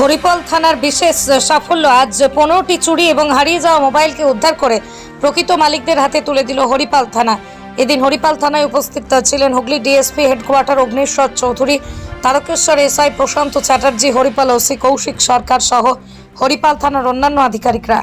হরিপাল থানার বিশেষ সাফল্য আজ পনেরোটি চুরি এবং হারিয়ে যাওয়া মোবাইলকে উদ্ধার করে প্রকৃত মালিকদের হাতে তুলে দিল হরিপাল থানা। এদিন হরিপাল থানায় উপস্থিত ছিলেন Hooghly DSP headquarter Agneshwar Chowdhury, Tarakeswar SI Prashant Chatterjee, Haripal OC Kaushik Sarkar সহ হরিপাল থানার অন্যান্য আধিকারিকরা।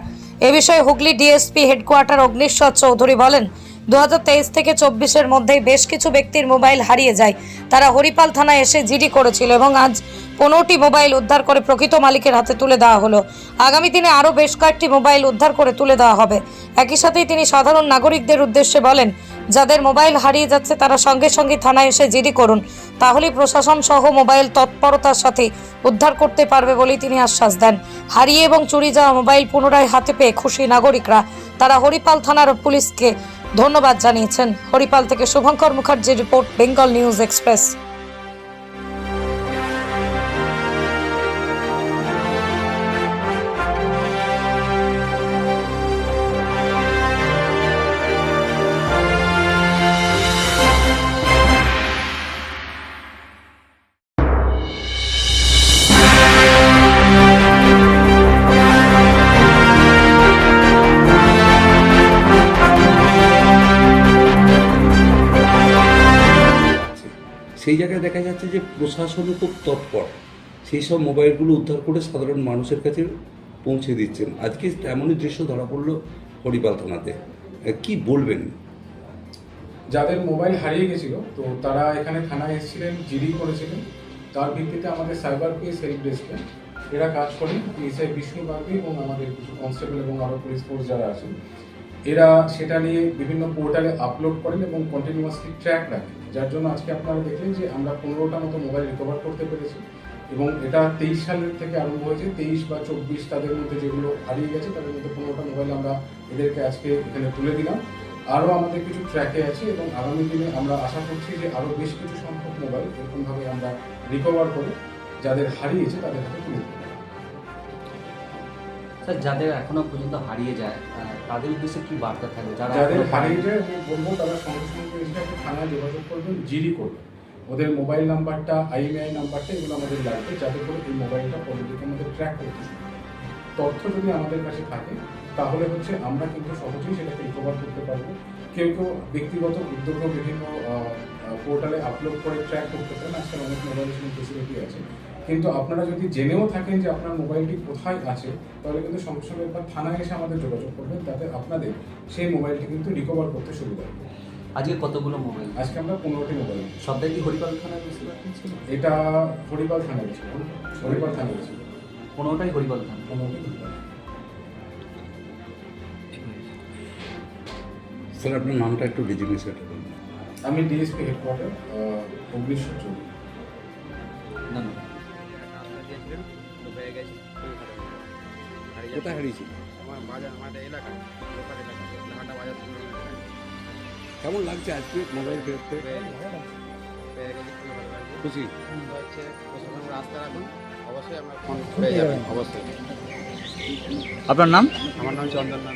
এ বিষয়ে হুগলি ডিএসপি হেডকোয়ার্টার অগ্নেশ্বর চৌধুরী বলেন দু হাজার তেইশ থেকে চব্বিশের মধ্যেই বেশ কিছু ব্যক্তির মোবাইল হারিয়ে যায়। তারা হরিপাল থানায় এসে জিডি করেছিল এবং আজ পনেরোটি মোবাইল উদ্ধার করে প্রকৃত মালিকের হাতে তুলে দেওয়া হলো। আগামী দিনে আরও বেশ কয়েকটি মোবাইল উদ্ধার করে তুলে দেওয়া হবে। একই সাথেই তিনি সাধারণ নাগরিকদের উদ্দেশ্যে বলেন, যাদের মোবাইল হারিয়ে যাচ্ছে তারা সঙ্গে সঙ্গে থানায় এসে জিডি করুন। তাহলেই প্রশাসন সহ মোবাইল তৎপরতার সাথে উদ্ধার করতে পারবে বলেই তিনি আশ্বাস দেন। হারিয়ে এবং চুরি যাওয়া মোবাইল পুনরায় হাতে পেয়ে খুশি নাগরিকরা। তারা হরিপাল থানার পুলিশকে ধন্যবাদ জানিয়েছেন। হরিপাল থেকে শুভঙ্কর মুখার্জির রিপোর্ট, বেঙ্গল নিউজ এক্সপ্রেস। সেই জায়গায় দেখা যাচ্ছে যে প্রশাসনও খুব তৎপর। সেই সব মোবাইলগুলো উদ্ধার করে সাধারণ মানুষের কাছে পৌঁছে দিচ্ছেন। আজকে এমনই দৃশ্য ধরা পড়ল হরিপাল থানাতে। কি বলবেন? যাদের মোবাইল হারিয়ে গেছিল, তো তারা এখানে থানায় এসেছিলেন, জিডি করেছিলেন। তার ভিত্তিতে আমাদের সাইবার পিএস হেল্প ডেস্কে এরা কাজ করেন। পিএসআই বিষ্ণু বাগদি এবং আমাদের কিছু কনস্টেবল এবং আরও পুলিশ ফোর্স যারা আছেন এরা সেটা নিয়ে বিভিন্ন পোর্টালে আপলোড করেন এবং কন্টিনিউয়াসলি ট্র্যাক রাখেন। যার জন্য আজকে আপনারা দেখলেন যে আমরা পনেরোটা মতো মোবাইল রিকভার করতে পেরেছি এবং এটা তেইশ সালের থেকে আরম্ভ হয়েছে, তেইশ বা চব্বিশ তাদের মধ্যে যেগুলো হারিয়ে গেছে তাদের মধ্যে পনেরোটা মোবাইল আমরা এদেরকে আজকে এখানে তুলে দিলাম। আরও আমাদের কিছু ট্র্যাকে আছে এবং আগামী দিনে আমরা আশা করছি যে আরও বেশ কিছু সংখ্যক মোবাইল এরকমভাবে আমরা রিকভার করে যাদের হারিয়েছে তাদের হাতে তুলে দেবো স্যার যাদের এখনও পর্যন্ত হারিয়ে যায় তাদের উদ্দেশ্যে কি বার্তা থাকবে? যারা যাদের হারিয়ে যায় আমি বলব তারা সঙ্গে সঙ্গে এসে একটা থানায় যোগাযোগ করবেন জিডি করবেন। ওদের মোবাইল নাম্বারটা আইএমআই নাম্বারটা এগুলো আমাদের লাগবে যাতে করে এই মোবাইলটা পরবর্তীতে আমাদের ট্র্যাক করতে তথ্য যদি আমাদের কাছে থাকে তাহলে হচ্ছে আমরা কিন্তু সহজেই সেটাকে রিকভার করতে পারব। কেউ কেউ ব্যক্তিগত উদ্যোগও বিভিন্ন পোর্টালে আপলোড করে ট্র্যাক করতে পারেন। আজকাল অনেক মোবাইল ফেসিলিটি আছে। কিন্তু আপনারা যদি জেনেও থাকেন যে আপনার মোবাইলটি কোথায় আছে তাহলে কিন্তু সঙ্গে সঙ্গে একবার থানায় এসে আমাদের যোগাযোগ করবেন তাতে আপনাদের সেই মোবাইলটি কিন্তু রিকভার করতে সুবিধা হবে। আজকে কতগুলো মোবাইল? আজকে আমরা পনেরোটি মোবাইল। সবটাই কি হরিপাল থানায় ছিল? এটা হরিপাল থানায় ছিল হরিপাল থানায় ছিল। পনেরোটাই হরিপাল থানা। পনেরোটি হরিপাল স্যার আপনার নামটা একটু বলুন। আমি ডিএসপি হেডকোয়ার্টার অগ্নিশ্বর চৌধুরী। কোথায় হারিয়েছিল? আমার বাজার আমাদের এলাকায় লোকাল এলাকায় লাহাটা বাজার কেমন লাগছে আজকে মোবাইল ফেরত খুশি? হচ্ছে রাস্তা রাখুন অবশ্যই আমরা ফোন করে যাবেন অবশ্যই। আপনার নাম? আমার নাম চন্দন নাম